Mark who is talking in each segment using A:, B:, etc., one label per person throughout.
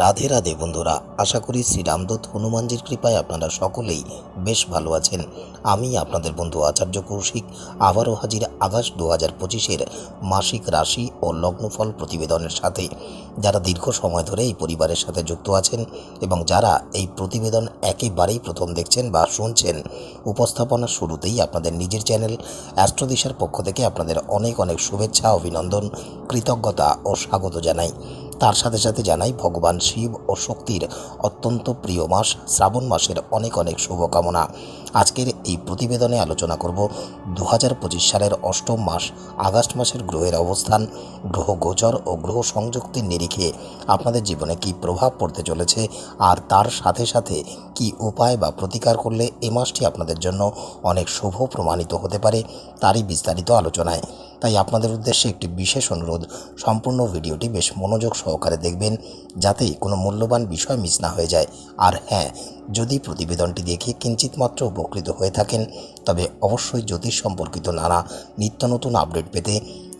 A: রাধে রাধে বন্ধুরা, আশা করি শ্রীরামদূত হনুমানজির কৃপায় আপনারা সকলেই বেশ ভালো আছেন। আমি আপনাদের বন্ধু আচার্য কৌশিক, আবারও হাজির আগস্ট দু হাজার পঁচিশের মাসিক রাশি ও লগ্নফল প্রতিবেদনের সাথে। যারা দীর্ঘ সময় ধরে এই পরিবারের সাথে যুক্ত আছেন এবং যারা এই প্রতিবেদন একেবারেই প্রথম দেখছেন বা শুনছেন উপস্থাপনার শুরুতেই আপনাদের নিজের চ্যানেল অ্যাস্ট্রোদিশার পক্ষ থেকে আপনাদের অনেক অনেক শুভেচ্ছা, অভিনন্দন, কৃতজ্ঞতা ও স্বাগত জানাই। তার সাথে সাথে জানাই ভগবান শিব ও শক্তির অত্যন্ত প্রিয় মাস, শ্রাবণ মাসের অনেক অনেক শুভকামনা। আজকের এই প্রতিবেদনে আলোচনা করব দু হাজার পঁচিশ সালের অষ্টম মাস, আগস্ট মাসের গ্রহের অবস্থান, গ্রহ গোচর ও গ্রহ সংযুক্তির নিরিখে আপনাদের জীবনে কি প্রভাব পড়তে চলেছে, আর তার সাথে সাথে কি উপায় বা প্রতিকার করলে এ মাসটি আপনাদের জন্য অনেক শুভ প্রমাণিত হতে পারে, তারই বিস্তারিত আলোচনায়। তাই আপনাদের উদ্দেশ্যে একটি বিশেষ অনুরোধ, সম্পূর্ণ ভিডিওটি বেশ মনোযোগ সহকারে দেখবেন যাতে কোনো মূল্যবান বিষয় মিস না হয়ে যায়। আর হ্যাঁ যদি প্রতিবেদনটি দেখে কিঞ্চিত মাত্র উপকৃত হয়ে থাকেন, তবে অবশ্যই জ্যোতিষ সম্পর্কিত নানা নিত্য নতুন আপডেট পেতে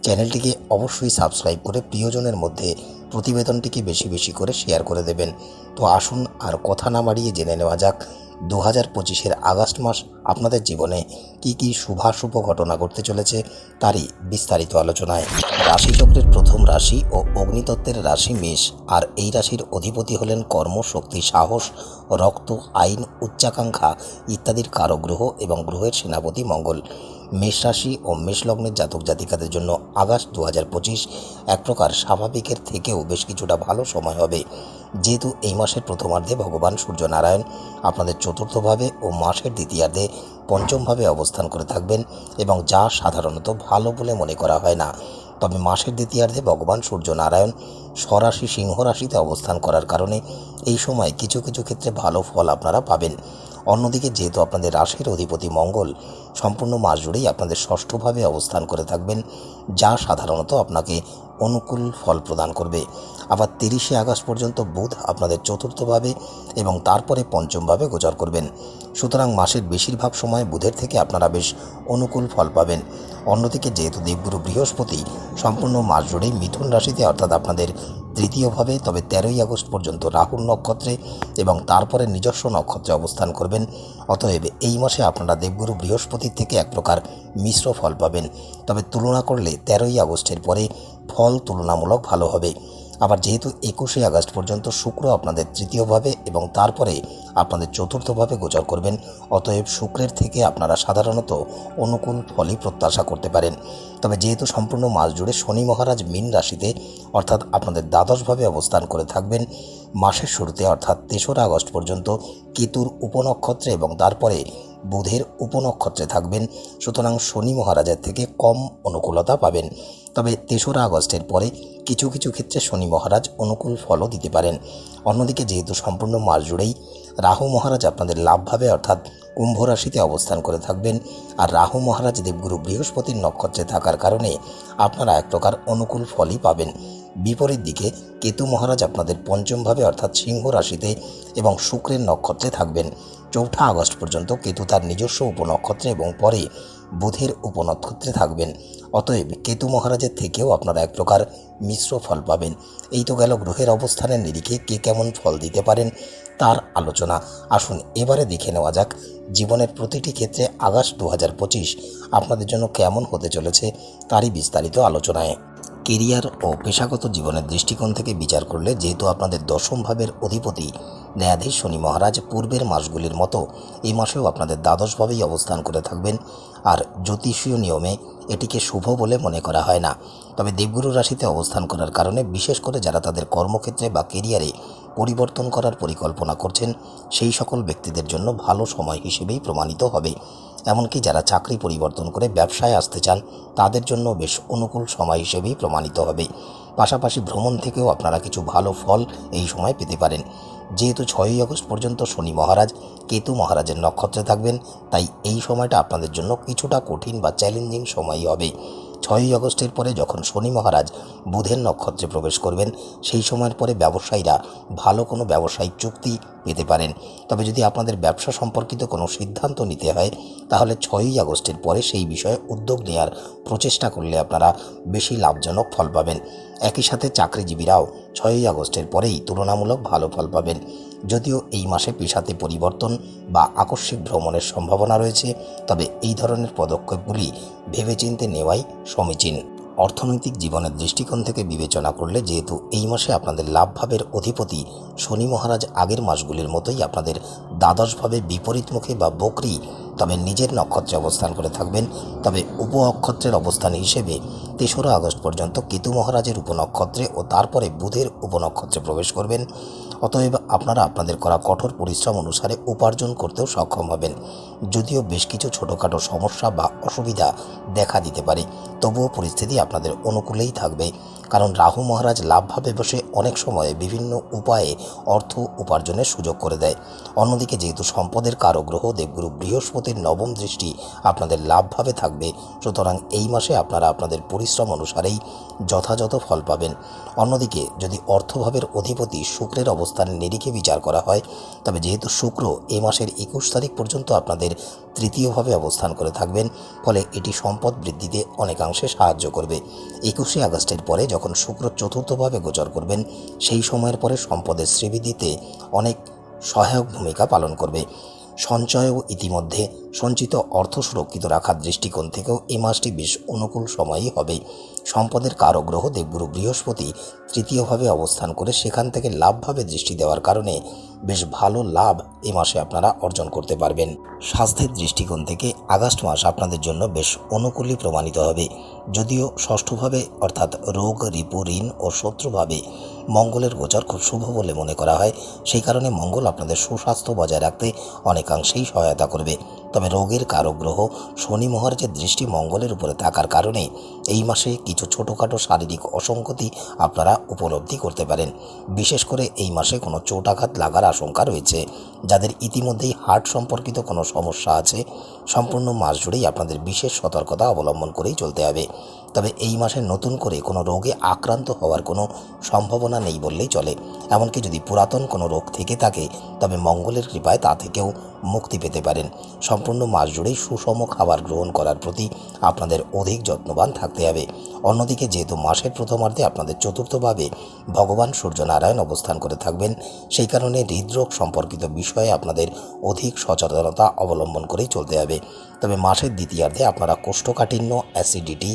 A: চ্যানেলটিকে অবশ্যই সাবস্ক্রাইব করে প্রিয়জনের মধ্যে প্রতিবেদনটিকে বেশি বেশি করে শেয়ার করে দেবেন। তো আসুন আর কথা না বাড়িয়ে জেনে নেওয়া যাক দু হাজার পঁচিশের আগস্ট মাস আপনাদের জীবনে কি কি শুভাশুভ ঘটনা ঘটতে চলেছে তারই বিস্তারিত আলোচনায়। রাশিচক্রের প্রথম রাশি ও অগ্নিতত্ত্বের রাশি মেষ, আর এই রাশির অধিপতি হলেন কর্ম শক্তি সাহস, রক্ত, আইন, উচ্চাকাঙ্ক্ষা ইত্যাদির কারও গ্রহ এবং গ্রহের সেনাপতি মঙ্গল। মেষ রাশি ও মেষ লগ্নের জাতক জাতিকাদের জন্য আগস্ট দু হাজার পঁচিশ এক প্রকার স্বাভাবিকের থেকেও বেশ কিছুটা ভালো সময় হবে। যেহেতু এই মাসের প্রথমার্ধে ভগবান সূর্যনারায়ণ আপনাদের চতুর্থভাবে ও মাসের দ্বিতীয়ার্ধে পঞ্চমভাবে অবস্থান করে থাকবেন এবং যা সাধারণত ভালো বলে মনে করা হয় না। তবে মাসের দ্বিতীয়ার্ধে ভগবান সূর্যনারায়ণ স্বরাশি সিংহ রাশিতে অবস্থান করার কারণে এই সময় কিছু কিছু ক্ষেত্রে ভালো ফল আপনারা পাবেন। অন্যদিকে যেহেতু আপনাদের রাশির অধিপতি মঙ্গল, সম্পূর্ণ মাস জুড়েই আপনাদের ষষ্ঠভাবে অবস্থান করে থাকবেন, যা সাধারণত আপনাকে অনুকূল ফল প্রদান করবে। আবার তিরিশে আগস্ট পর্যন্ত বুধ আপনাদের চতুর্থভাবে এবং তারপরে পঞ্চমভাবে গোচর করবেন। সুতরাং মাসের বেশিরভাগ সময় বুধের থেকে আপনারা বেশ অনুকূল ফল পাবেন। অন্যদিকে যেহেতু দেবগুরু বৃহস্পতি, সম্পূর্ণ মাস জুড়েই মিথুন রাশিতে অর্থাৎ আপনাদের তৃতীয়ভাবে তবে তেরোই আগস্ট পর্যন্ত রাহুল নক্ষত্রে এবং তারপরে নিজস্ব নক্ষত্রে অবস্থান করবেন। অতএব এই মাসে আপনারা দেবগুরু বৃহস্পতির থেকে এক প্রকার মিশ্র ফল পাবেন। তবে তুলনা করলে তেরোই আগস্টের পরে ফল তুলনামূলক ভালো হবে। আবার যেহেতু একুশে আগস্ট পর্যন্ত শুক্র আপনাদের তৃতীয়ভাবে এবং তারপরে আপনাদের চতুর্থভাবে গোচর করবেন, অতএব শুক্রের থেকে আপনারা সাধারণত অনুকূল ফলই প্রত্যাশা করতে পারেন। তবে যেহেতু সম্পূর্ণ মাস জুড়ে শনি মহারাজ মীন রাশিতে, অর্থাৎ আপনাদের দ্বাদশভাবে অবস্থান করে থাকবেন, মাসের শুরুতে অর্থাৎ তেসরা আগস্ট পর্যন্ত কেতুর উপনক্ষত্রে এবং তারপরে বুধের উপনক্ষত্রে থাকবেন। সুতরাং শনি মহারাজের থেকে কম অনুকূলতা পাবেন। তবে তেসরা আগস্টের পরে কিছু কিছু ক্ষেত্রে শনি মহারাজ অনুকূল ফলও দিতে পারেন। অন্যদিকে যেহেতু সম্পূর্ণ মাস জুড়েই রাহু মহারাজ আপনাদের লাভভাবে অর্থাৎ কুম্ভ রাশিতে অবস্থান করে থাকবেন। আর রাহু মহারাজ দেবগুরু বৃহস্পতির নক্ষত্রে থাকার কারণে আপনারা এক প্রকার অনুকূল ফলই পাবেন। বিপরীত দিকে কেতু মহারাজ আপনাদের পঞ্চমভাবে অর্থাৎ সিংহ রাশিতে এবং শুক্রের নক্ষত্রে থাকবেন। চৌঠা আগস্ট পর্যন্ত কেতু তার নিজস্ব উপনক্ষত্রে এবং পরে বুধের উপনক্ষত্রে থাকবেন। অতএব কেতু মহারাজের থেকেও আপনারা এক প্রকার মিশ্র ফল পাবেন। এই তো গেল গ্রহের অবস্থানের নিরিখে কে কেমন ফল দিতে পারেন তার আলোচনা। আসুন এবারে দেখে নেওয়া যাক জীবনের প্রতিটি ক্ষেত্রে আগস্ট দু হাজার পঁচিশ আপনাদের জন্য কেমন হতে চলেছে তারই বিস্তারিত আলোচনায়। কেরিয়ার ও পেশাগত জীবনের দৃষ্টিকোণ থেকে বিচার করলে যেহেতু আপনাদের দশম ভাবের অধিপতি ন্যায়াধীশ শনি মহারাজ পূর্বের মাসগুলির মতো এই মাসেও আপনাদের দ্বাদশভাবেই অবস্থান করে থাকবেন, আর জ্যোতিষীয় নিয়মে এটিকে শুভ বলে মনে করা হয় না। তবে দেবগুরু রাশিতে অবস্থান করার কারণে বিশেষ করে যারা তাদের কর্মক্ষেত্রে বা কেরিয়ারে পরিবর্তন করার পরিকল্পনা করছেন, সেই সকল ব্যক্তিদের জন্য ভালো সময় হিসেবেই প্রমাণিত হবে। এমনকি যারা চাকরি পরিবর্তন করে ব্যবসায় আসতে চান, তাদের জন্য বেশ অনুকূল সময় হিসেবেই প্রমাণিত হবে। পাশাপাশি ভ্রমণ থেকেও আপনারা কিছু ভালো ফল এই সময় পেতে পারেন। যেহেতু ছয়ই আগস্ট পর্যন্ত শনি মহারাজ, কেতু মহারাজের নক্ষত্রে থাকবেন, তাই এই সময়টা আপনাদের জন্য কিছুটা কঠিন বা চ্যালেঞ্জিং সময়ই হবে। ছয়ই আগস্টের পরে যখন শনি মহারাজ বুধের নক্ষত্রে প্রবেশ করবেন, সেই সময়ের পরে ব্যবসায়ীরা ভালো কোনো ব্যবসায়িক চুক্তি পেতে পারেন। তবে যদি আপনাদের ব্যবসা সম্পর্কিত কোনো সিদ্ধান্ত নিতে হয়, তাহলে ছয়ই আগস্টের পরে সেই বিষয়ে উদ্যোগ নেওয়ার প্রচেষ্টা করলে আপনারা বেশি লাভজনক ফল পাবেন। একই সাথে চাকরিজীবীরাও ছয়ই আগস্টের পরেই তুলনামূলক ভালো ফল পাবেন। যদিও এই মাসে পেশাতে পরিবর্তন বা আকস্মিক ভ্রমণের সম্ভাবনা রয়েছে, তবে এই ধরনের পদক্ষেপগুলি ভেবেচিন্তে নেওয়াই সমীচীন। অর্থনৈতিক জীবনের দৃষ্টিকোণ থেকে বিবেচনা করলে যেহেতু এই মাসে আপনাদের লাভভাবের অধিপতি শনি মহারাজ আগের মাসগুলির মতোই আপনাদের দ্বাদশভাবে বিপরীতমুখী বা বকরি তবে নিজের নক্ষত্রে অবস্থান করে থাকবেন। তবে উপ নক্ষত্রের অবস্থান হিসেবে তেসরা আগস্ট পর্যন্ত কেতু মহারাজের উপনক্ষত্রে ও তারপরে বুধের উপনক্ষত্রে প্রবেশ করবেন। অতএব আপনারা আপনাদের করা কঠোর পরিশ্রম অনুসারে উপার্জন করতেও সক্ষম হবেন। যদিও বেশ কিছু ছোটোখাটো সমস্যা বা অসুবিধা দেখা দিতে পারে, তবুও পরিস্থিতি আপনাদের অনুকূলেই থাকবে। কারণ রাহু মহারাজ লাভভাবে বসে অনেক সময় বিভিন্ন উপায়ে অর্থ উপার্জনের সুযোগ করে দেয়। অন্যদিকে যেহেতু সম্পদের কারও গ্রহ দেবগুরু বৃহস্পতির নবম দৃষ্টি আপনাদের লাভভাবে থাকবে, সুতরাং এই মাসে আপনারা আপনাদের পরিশ্রম অনুসারেই যথাযথ ফল পাবেন। অন্যদিকে যদি অর্থভাবের অধিপতি শুক্রের অবস্থান নিরিখে বিচার করা হয়, তবে যেহেতু শুক্র এ মাসের একুশ তারিখ পর্যন্ত আপনাদের তৃতীয়ভাবে অবস্থান করে থাকবেন, ফলে এটি সম্পদ বৃদ্ধিতে অনেকাংশে সাহায্য করবে। একুশে আগস্টের পরে যখন শুক্র চতুর্থভাবে গোচর করবেন, সেই সময়ের পরে সম্পদের শ্রীবৃদ্ধিতে অনেক সহায়ক ভূমিকা পালন করবে। সঞ্চয়ও ইতিমধ্যে সঞ্চিত অর্থ সুরক্ষিত রাখার দৃষ্টিকোণ থেকেও এই মাসটি বেশ অনুকূল সময়ই হবে। সম্পদের কারগ্রহ দেবগুরু বৃহস্পতি তৃতীয়ভাবে অবস্থান করে সেখান থেকে লাভভাবে দৃষ্টি দেওয়ার কারণে বেশ ভালো লাভ এ মাসে আপনারা অর্জন করতে পারবেন। স্বাস্থ্যের দৃষ্টিকোণ থেকে আগস্ট মাস আপনাদের জন্য বেশ অনুকূলই প্রমাণিত হবে। যদিও ষষ্ঠভাবে অর্থাৎ রোগ, রিপু, ঋণ ও শত্রুভাবে মঙ্গলের গোচর খুব শুভ বলে মনে করা হয়, সেই কারণে মঙ্গল আপনাদের সুস্বাস্থ্য বজায় রাখতে অনেকাংশেই সহায়তা করবে। তবে রোগের কারগ্রহ শনি মহারাজের দৃষ্টি মঙ্গলের উপরে থাকার কারণে এই মাসে কিছু ছোটোখাটো শারীরিক অসংগতি আপনারা উপলব্ধি করতে পারেন। বিশেষ করে এই মাসে কোনো চোটাঘাত লাগার আশঙ্কা রয়েছে। যাদের ইতিমধ্যেই হার্ট সম্পর্কিত কোনো সমস্যা আছে, সম্পূর্ণ মাস জুড়েই আপনাদের বিশেষ সতর্কতা অবলম্বন করেই চলতে হবে। তবে এই মাসে নতুন করে কোনো রোগে আক্রান্ত হওয়ার কোনো সম্ভাবনা নেই বললেই চলে। এমনকি যদি পুরাতন কোনো রোগ থেকে থাকে, তবে মঙ্গলের কৃপায় তা থেকেও মুক্তি পেতে পারেন। সম্পূর্ণ মাস জুড়েই সুষম খাবার গ্রহণ করার প্রতি আপনাদের অধিক যত্নবান থাকতে হবে। অন্যদিকে যেহেতু মাসের প্রথমার্ধে আপনাদের চতুর্থভাবে ভগবান সূর্যনারায়ণ অবস্থান করে থাকবেন, সেই কারণে হৃদরোগ সম্পর্কিত বিষয়ে আপনাদের অধিক সচেতনতা অবলম্বন করেই চলতে হবে। তবে মাসের দ্বিতীয়ার্ধে আপনারা কোষ্ঠকাঠিন্য, অ্যাসিডিটি,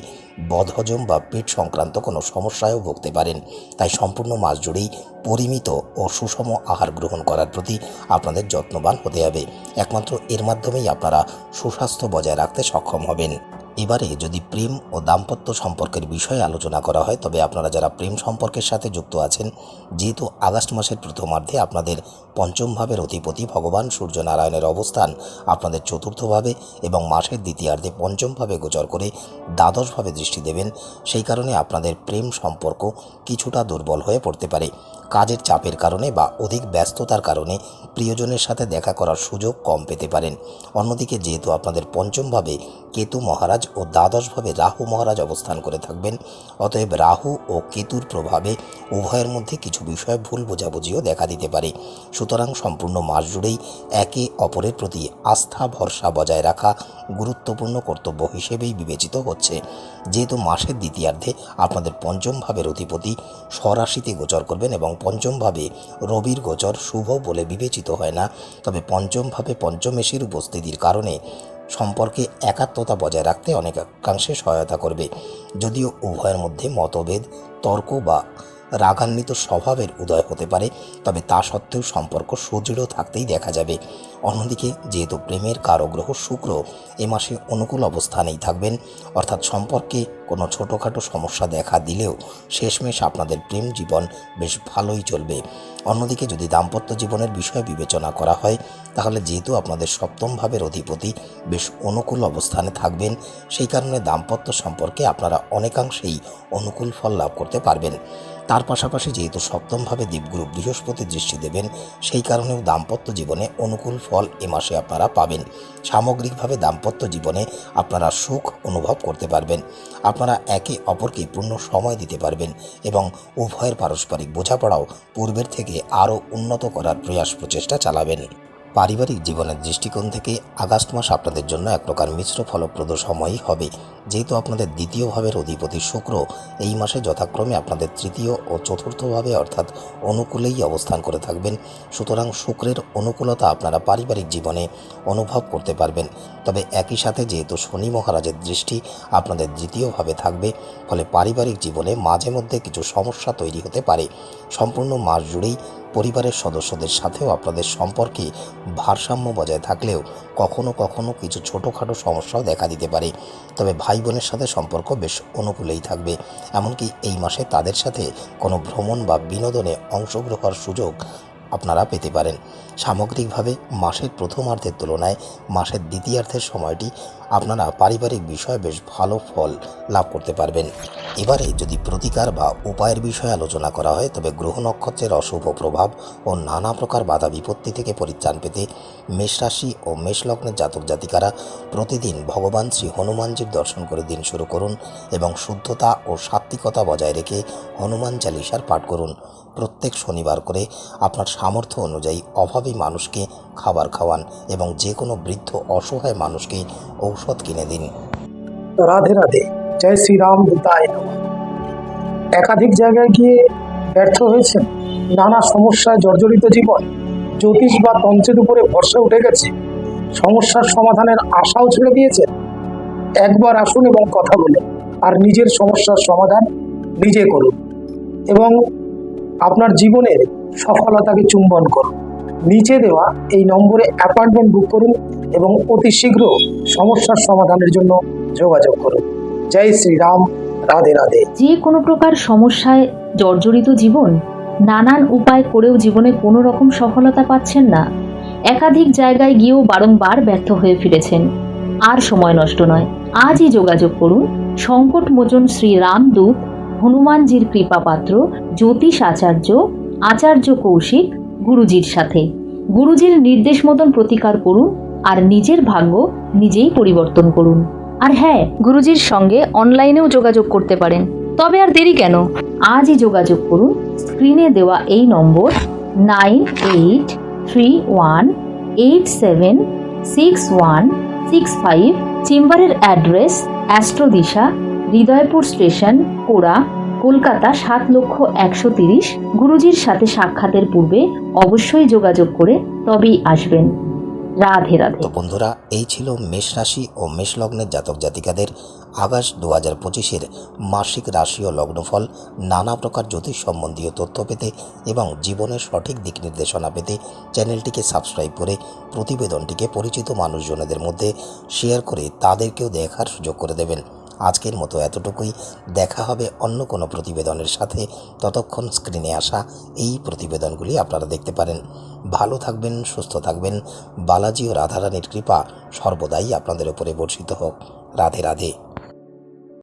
A: বদহজম বা পেট সংক্রান্ত কোনো সমস্যায়ও ভুগতে পারেন। তাই সম্পূর্ণ মাস জুড়েই পরিমিত ও সুষম আহার গ্রহণ করার প্রতি আপনাদের যত্নবান হতে হবে। একমাত্র এর মাধ্যমেই আপনারা সুস্বাস্থ্য বজায় রাখতে সক্ষম হবেন। এবারে যদি প্রেম ও দাম্পত্য সম্পর্কের বিষয়ে আলোচনা করা হয়, তবে আপনারা যারা প্রেম সম্পর্কের সাথে যুক্ত আছেন, যেহেতু আগস্ট মাসের প্রথমার্ধে আপনাদের পঞ্চম ভাবের অধিপতি ভগবান সূর্যনারায়ণের অবস্থান আপনাদের চতুর্থভাবে এবং মাসের দ্বিতীয়ার্ধে পঞ্চমভাবে গোচর করে দ্বাদশভাবে দৃষ্টি দেবেন, সেই কারণে আপনাদের প্রেম সম্পর্ক কিছুটা দুর্বল হয়ে পড়তে পারে। কাজের চাপের কারণে বা অধিক ব্যস্ততার কারণে প্রিয়জনের সাথে দেখা করার সুযোগ কম পেতে পারেন। অন্যদিকে যেহেতু আপনাদের পঞ্চমভাবে কেতু মহারাজ ও দ্বাদশভাবে রাহু মহারাজ অবস্থান করে থাকবেন। অতএব রাহু ও কেতুর প্রভাবে উভয়ের মধ্যে কিছু বিষয়ে ভুল বোঝাবুঝিও দেখা দিতে পারে। সুতরাং সম্পূর্ণ মাস জুড়েই একে অপরের প্রতি আস্থা, ভরসা বজায় রাখা গুরুত্বপূর্ণ কর্তব্য হিসেবেই বিবেচিত হচ্ছে। যেহেতু মাসের দ্বিতীয়ার্ধে আপনাদের পঞ্চম ভাবের অধিপতি স্বরাশিতে গোচর করবেন এবং পঞ্চমভাবে রবির গোচর শুভ বলে বিবেচিত হয় না। তবে পঞ্চমভাবে পঞ্চমেশের উপস্থিতির কারণে সম্পর্কে একাত্মতা বজায় রাখতে অনেকাংশে সহায়তা করবে। যদিও উভয়ের মধ্যে মতভেদ তর্ক বা রাগান্বিত স্বভাবের উদয় হতে পারে, তবে তা সত্ত্বেও সম্পর্ক সুদৃঢ় থাকতেই দেখা যাবে। অন্যদিকে, যেহেতু প্রেমের কারগ্রহ শুক্র, এ মাসে অনুকূল অবস্থানেই থাকবেন। অর্থাৎ সম্পর্কে কোনো ছোটোখাটো সমস্যা দেখা দিলেও শেষমেশ আপনাদের প্রেম জীবন বেশ ভালোই চলবে। অন্যদিকে, যদি দাম্পত্য জীবনের বিষয় বিবেচনা করা হয়, তাহলে যেহেতু আপনাদের সপ্তম ভাবের অধিপতি বেশ অনুকূল অবস্থানে থাকবেন, সেই কারণে দাম্পত্য সম্পর্কে আপনারা অনেকাংশেই অনুকূল ফল লাভ করতে পারবেন। তার পাশাপাশি যেহেতু সপ্তমভাবে দেবগুরু বৃহস্পতি দৃষ্টি দেবেন, সেই কারণেও দাম্পত্য জীবনে অনুকূল ফল এ মাসে আপনারা পাবেন। সামগ্রিকভাবে দাম্পত্য জীবনে আপনারা সুখ অনুভব করতে পারবেন। আপনারা একে অপরকে পূর্ণ সময় দিতে পারবেন এবং উভয়ের পারস্পরিক বোঝাপড়াও পূর্বের থেকে আরও উন্নত করার প্রয়াস প্রচেষ্টা চালাবেন। পারিবারিক জীবনের দৃষ্টিকোণ থেকে আগস্ট মাস আপনাদের জন্য এক প্রকার মিশ্র ফলপ্রদ সময়ই হবে। যেহেতু আপনাদের দ্বিতীয় ভাবের অধিপতি শুক্র এই মাসে যথাক্রমে আপনাদের তৃতীয় ও চতুর্থভাবে অর্থাৎ অনুকূলেই অবস্থান করে থাকবেন। সুতরাং শুক্রের অনুকূলতা আপনারা পারিবারিক জীবনে অনুভব করতে পারবেন। তবে একই সাথে যেহেতু শনি মহারাজের দৃষ্টি আপনাদের দ্বিতীয়ভাবে থাকবে, ফলে পারিবারিক জীবনে মাঝে মধ্যে কিছু সমস্যা তৈরি হতে পারে। সম্পূর্ণ মাস জুড়েই পরিবারের সদস্যদের সাথেও আপনাদের সম্পর্কে ভারসাম্য বজায় থাকলেও কখনো কখনো কিছু ছোটোখাটো সমস্যাও দেখা দিতে পারে। তবে ভাই বোনের সাথে সম্পর্ক বেশ অনুকূলেই থাকবে। এমনকি এই মাসে তাদের সাথে কোনো ভ্রমণ বা বিনোদনে অংশগ্রহণ সুযোগ আপনারা পেতে পারেন। সামগ্রিকভাবে, মাসের প্রথমার্ধের তুলনায় মাসের দ্বিতীয়ার্ধের সময়টি আপনারা পারিবারিক বিষয়ে বেশ ভালো ফল লাভ করতে পারবেন। এবারে যদি প্রতিকার বা উপায়ের বিষয়ে আলোচনা করা হয়, তবে গ্রহ নক্ষত্রের অশুভ প্রভাব ও নানা প্রকার বাধা বিপত্তি থেকে পরিত্রাণ পেতে মেষরাশি ও মেষলগ্নের জাতক জাতিকারা প্রতিদিন ভগবান শ্রী হনুমানজির দর্শন করে দিন শুরু করুন এবং শুদ্ধতা ও সাত্বিকতা বজায় রেখে হনুমান চালিসার পাঠ করুন। প্রত্যেক শনিবার করে আপনার সামর্থ্য অনুযায়ী অভাবী মানুষকে খাবার খাওয়ান এবং যে কোনো বৃদ্ধ অসহায় মানুষকে ঔষধ কিনে দিন।
B: রাধে রাধে, জয় শ্রীরাম একাধিক জায়গায় গিয়ে ব্যর্থ হয়েছেন, নানা সমস্যায় জর্জরিত জীবন, জ্যোতিষ বা তন্ত্রের উপরে ভরসা উঠে গেছে, সমস্যার সমাধানের আশাও ছেড়ে দিয়েছেন। একবার আসুন এবং কথা বলুন, আর নিজের সমস্যার সমাধান নিজে করুন। এবং আপনার জীবনের সফলতাকে চুম্বন করুন। নিচে দেওয়া এই নম্বরে অ্যাপয়েন্টমেন্ট বুক করুন এবং অতি শীঘ্র সমস্যার সমাধানের জন্য যোগাযোগ করুন। জয় শ্রীরাম, রাধে রাধে।
C: যে কোনো প্রকার সমস্যায় জর্জরিত জীবন নানান উপায় করেও জীবনে কোনো রকম সফলতা পাচ্ছেন না। একাধিক জায়গায় গিয়েও বারংবার ব্যর্থ হয়ে ফিরেছেন। আর সময় নষ্ট নয়। আজই যোগাযোগ করুন। সংকট মোচন শ্রী রামদূত হনুমানজির কৃপাপাত্র, জ্যোতিষ আচার্য আচার্য কৌশিক, গুরুজির সাথে। গুরুজির নির্দেশ মতন প্রতিকার করুন, আর নিজের ভাগ্য নিজেই পরিবর্তন করুন। আর হ্যাঁ গুরুজির সঙ্গে অনলাইনেও যোগাযোগ করতে পারেন। তবে আর দেরি কেন? আজই যোগাযোগ করুন। স্ক্রিনে দেওয়া এই নম্বর nine eight three one eight seven six one six five, চেম্বারের অ্যাড্রেস অ্যাস্ট্রোদিশা হৃদয়পুর স্টেশন, কোড়া, কলকাতা সাত লক্ষ একশো তিরিশ। গুরুজির সাথে সাক্ষাতের পূর্বে অবশ্যই যোগাযোগ করে তবেই আসবেন। রাধে রাধে।
A: বন্ধুরা, এই ছিল মেষ রাশি ও মেষ লগ্নের জাতক জাতিকাদের আগস্ট দু হাজার পঁচিশের মাসিক রাশি ও লগ্নফল, নানা প্রকার জ্যোতিষ সম্বন্ধীয় তথ্য পেতে এবং জীবনের সঠিক দিক নির্দেশনা পেতে চ্যানেলটিকে সাবস্ক্রাইব করে প্রতিবেদনটিকে পরিচিত মানুষজনেদের মধ্যে শেয়ার করে তাদেরকেও দেখার সুযোগ করে দেবেন। আজকের মতো এতটুকুই। দেখা হবে অন্য কোনো প্রতিবেদনের সাথে। ততক্ষণ স্ক্রিনে আসা এই প্রতিবেদনগুলি আপনারা দেখতে পারেন। ভালো থাকবেন, সুস্থ থাকবেন। বালাজি ও রাধারানীর কৃপা সর্বদাই আপনাদের উপরে বর্ষিত হোক। রাধে রাধে।